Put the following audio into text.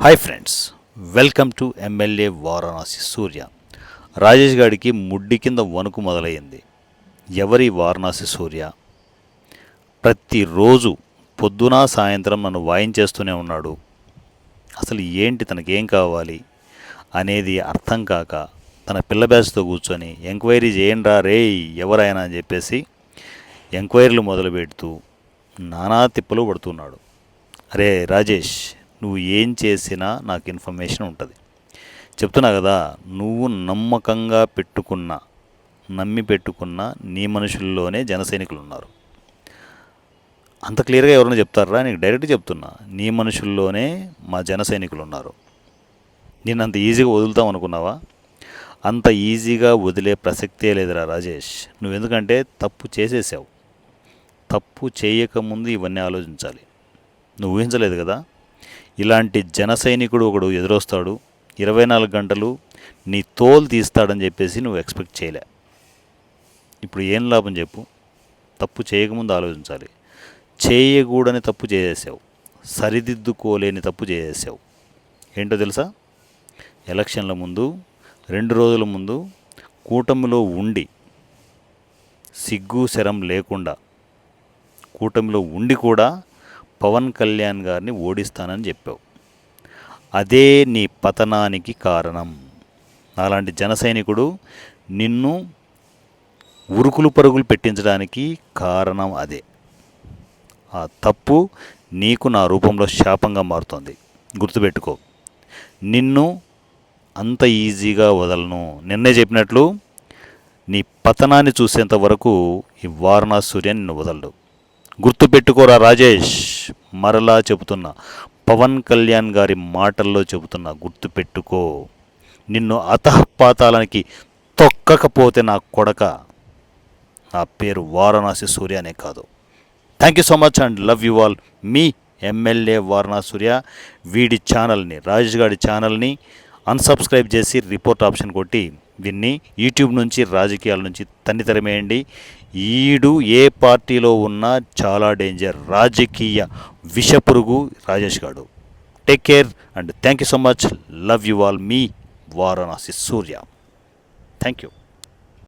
Hi friends welcome to MLA Varanasi Surya Rajesh గారికి ముడ్డి కింద వణుకు మొదలైంది ఎవరి వారణాసి సూర్య? ప్రతిరోజు పొద్దున సాయంత్రం నన్ను వాయించేస్తూనే ఉన్నాడు. అసలు ఏంటి తనకేం కావాలి అనేది అర్థం కాక తన పిల్ల బ్యాచ్తో కూర్చొని ఎంక్వైరీ చేయండి రే ఎవరైనా అని చెప్పేసి ఎంక్వైరీలు మొదలు పెడుతూ నానా తిప్పలు పడుతున్నాడు అరే రాజేష్ నువ్వు ఏం చేసినా నాకు ఇన్ఫర్మేషన్ ఉంటుంది. చెప్తున్నా కదా నువ్వు నమ్మకంగా పెట్టుకున్న నమ్మి పెట్టుకున్న నీ మనుషుల్లోనే జన సైనికులు ఉన్నారు అంత క్లియర్గా ఎవరైనా చెప్తారా? నీకు డైరెక్ట్ చెప్తున్నా నీ మనుషుల్లోనే మా జన సైనికులు ఉన్నారు నేను అంత ఈజీగా వదులుతాం అనుకున్నావా? అంత ఈజీగా వదిలే ప్రసక్తే లేదురా రాజేష్. నువ్వు ఎందుకంటే తప్పు చేసేసావు. తప్పు చేయకముందు ఇవన్నీ ఆలోచించాలి. నువ్వు ఊహించలేదు కదా? ఇలాంటి జన సైనికుడు ఒకడు ఎదురొస్తాడు. ఇరవై నాలుగు గంటలు నీ తోలు తీస్తాడని చెప్పేసి నువ్వు ఎక్స్పెక్ట్ చేయలే. ఇప్పుడు ఏం లాభం చెప్పు? తప్పు చేయకముందు ఆలోచించాలి. చేయకూడని తప్పు చేసేసావు. సరిదిద్దుకోలేని తప్పు చేసేసావు. ఏంటో తెలుసా? ఎలక్షన్ల ముందు రెండు రోజుల ముందు కూటమిలో ఉండి సిగ్గు శరం లేకుండా కూటమిలో ఉండి కూడా పవన్ కళ్యాణ్ గారిని ఓడిస్తానని చెప్పావు. అదే నీ పతనానికి కారణం. అలాంటి జనసైనికుడు నిన్ను ఉరుకులు పరుగులు పెట్టించడానికి కారణం అదే. ఆ తప్పు నీకు నా రూపంలో శాపంగా మారుతోంది. గుర్తుపెట్టుకో. నిన్ను అంత ఈజీగా వదలను. నిన్నే చెప్పినట్లు నీ పతనాన్ని చూసేంత వరకు ఈ వారణాసి సూర్య నిన్ను వదలడు. గుర్తుపెట్టుకోరా రాజేష్ మరలా చెబుతున్నా. పవన్ కళ్యాణ్ గారి మాటల్లో చెబుతున్నా గుర్తుపెట్టుకో. నిన్ను అతఃపాతాలనికి తొక్కకపోతే నా కొడక. నా పేరు వారణాసి సూర్య అనే కాదు. Thank you so much and love you all me MLA Varanasi Surya వీడి ఛానల్ని రాజేష్ గారి ఛానల్ని అన్సబ్స్క్రైబ్ చేసి రిపోర్ట్ ఆప్షన్ కొట్టి విన్ని యూట్యూబ్ నుంచి రాజకీయాల నుంచి తన్నితరమేయండి. ఈడు ఏ పార్టీలో ఉన్నా చాలా డేంజర్. రాజకీయ విషపురుగు రాజేష్ గాడు. Take care and thank you so much. Love you all. Me Varanasi Surya. Thank you.